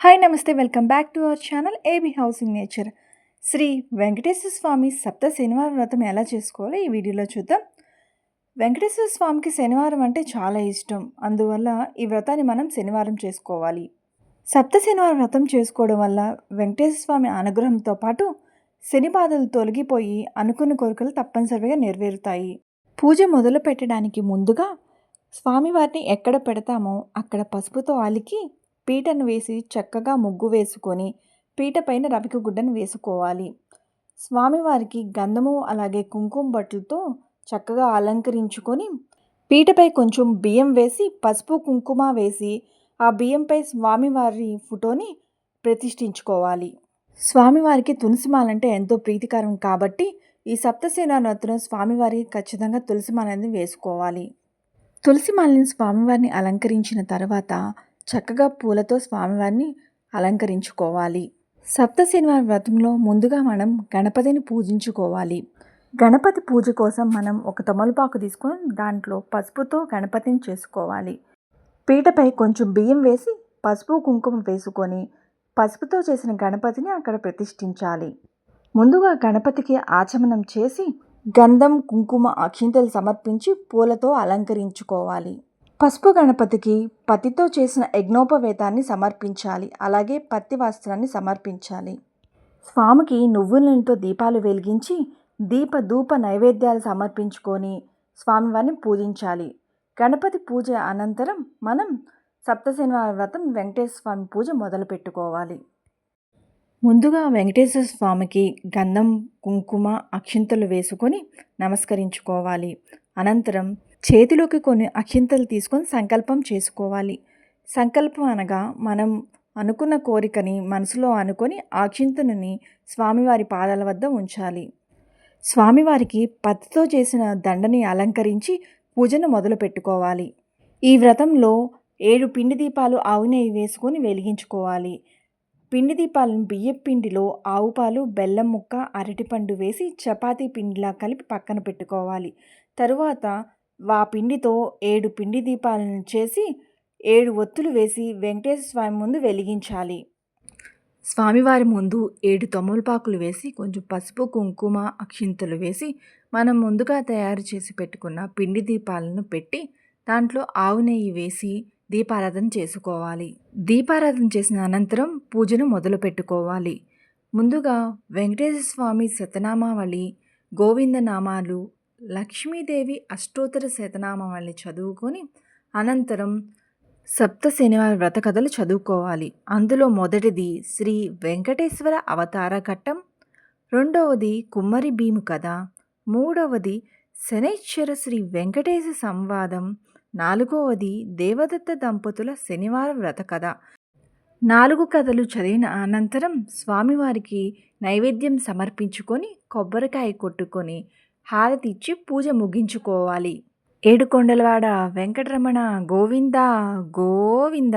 Hi నమస్తే. Welcome back to our channel AB housing nature. Shri Venkateswara స్వామి సప్త శనివారం వ్రతం ఎలా చేసుకోవాలో ఈ వీడియోలో చూద్దాం. వెంకటేశ్వర స్వామికి శనివారం అంటే చాలా ఇష్టం. అందువల్ల ఈ వ్రతాన్ని మనం శనివారం చేసుకోవాలి. సప్త శనివారం వ్రతం చేసుకోవడం వల్ల వెంకటేశ్వర స్వామి అనుగ్రహంతో పాటు శని బాధలు తొలగిపోయి అనుకున్న కోరికలు తప్పనిసరిగా నెరవేరుతాయి. పూజ మొదలు పెట్టడానికి ముందుగా స్వామివారిని ఎక్కడ పెడతామో అక్కడ పసుపుతో అలికి పీటను వేసి చక్కగా ముగ్గు వేసుకొని పీట పైన రవిక గుడ్డను వేసుకోవాలి. స్వామివారికి గంధము అలాగే కుంకుమ బట్టలతో చక్కగా అలంకరించుకొని పీటపై కొంచెం బియ్యం వేసి పసుపు కుంకుమ వేసి ఆ బియ్యంపై స్వామివారి ఫోటోని ప్రతిష్ఠించుకోవాలి. స్వామివారికి తులసిమాలంటే ఎంతో ప్రీతికరం కాబట్టి ఈ సప్తసేన నత్తున స్వామివారి ఖచ్చితంగా తులసిమాలని వేసుకోవాలి. తులసిమాలని స్వామివారిని అలంకరించిన తర్వాత చక్కగా పూలతో స్వామివారిని అలంకరించుకోవాలి. సప్త శనివారం వ్రతంలో ముందుగా మనం గణపతిని పూజించుకోవాలి. గణపతి పూజ కోసం మనం ఒక తమలపాకు తీసుకొని దాంట్లో పసుపుతో గణపతిని చేసుకోవాలి. పీటపై కొంచెం బియ్యం వేసి పసుపు కుంకుమ వేసుకొని పసుపుతో చేసిన గణపతిని అక్కడ ప్రతిష్ఠించాలి. ముందుగా గణపతికి ఆచమనం చేసి గంధం కుంకుమ అక్షింతలు సమర్పించి పూలతో అలంకరించుకోవాలి. పసుపు గణపతికి పత్తితో చేసిన యజ్ఞోపవేతాన్ని సమర్పించాలి. అలాగే పత్తి వస్త్రాన్ని సమర్పించాలి. స్వామికి నువ్వులతో దీపాలు వెలిగించి దీప ధూప నైవేద్యాలు సమర్పించుకొని స్వామివారిని పూజించాలి. గణపతి పూజ అనంతరం మనం సప్తశనివార వ్రతం వెంకటేశ్వర స్వామి పూజ మొదలు పెట్టుకోవాలి ముందుగా వెంకటేశ్వర స్వామికి గంధం కుంకుమ అక్షింతలు వేసుకొని నమస్కరించుకోవాలి. అనంతరం చేతిలోకి కొన్ని అక్షింతలు తీసుకొని సంకల్పం చేసుకోవాలి. సంకల్పం అనగా మనం అనుకున్న కోరికని మనసులో అనుకొని అక్షింతని స్వామివారి పాదాల వద్ద ఉంచాలి. స్వామివారికి పత్తితో చేసిన దండని అలంకరించి పూజను మొదలు పెట్టుకోవాలి. ఈ వ్రతంలో ఏడు పిండి దీపాలు ఆవు నెయ్యి వేసుకొని వెలిగించుకోవాలి. పిండి దీపాలను బియ్యం పిండిలో ఆవు పాలు బెల్లం ముక్క అరటిపండు వేసి చపాతీ పిండిలా కలిపి పక్కన పెట్టుకోవాలి. తరువాత ఆ పిండితో ఏడు పిండి దీపాలను చేసి ఏడు ఒత్తులు వేసి వెంకటేశ్వర స్వామి ముందు వెలిగించాలి. స్వామివారి ముందు ఏడు తొమ్మలపాకులు వేసి కొంచెం పసుపు కుంకుమ అక్షింతలు వేసి మనం ముందుగా తయారు చేసి పెట్టుకున్న పిండి దీపాలను పెట్టి దాంట్లో ఆవు నెయ్యి వేసి దీపారాధన చేసుకోవాలి. దీపారాధన చేసిన అనంతరం పూజను మొదలు పెట్టుకోవాలి. ముందుగా వెంకటేశ్వర స్వామి శతనామావళి గోవిందనామాలు లక్ష్మీదేవి అష్టోత్తర శతనామావళి చదువుకొని అనంతరం సప్త శనివారం వ్రత కథలు చదువుకోవాలి. అందులో మొదటిది శ్రీ వెంకటేశ్వర అవతార ఘట్టం రెండవది కుమ్మరి భీము కథ మూడవది శనైశ్వర శ్రీ వెంకటేశ సంవాదం నాలుగవది దేవదత్త దంపతుల శనివార వ్రత కథ. నాలుగు కథలు చదివిన అనంతరం స్వామివారికి నైవేద్యం సమర్పించుకొని కొబ్బరికాయ కొట్టుకొని హారతి ఇచ్చి పూజ ముగించుకోవాలి. ఏడుకొండలవాడ వెంకటరమణ గోవింద గోవింద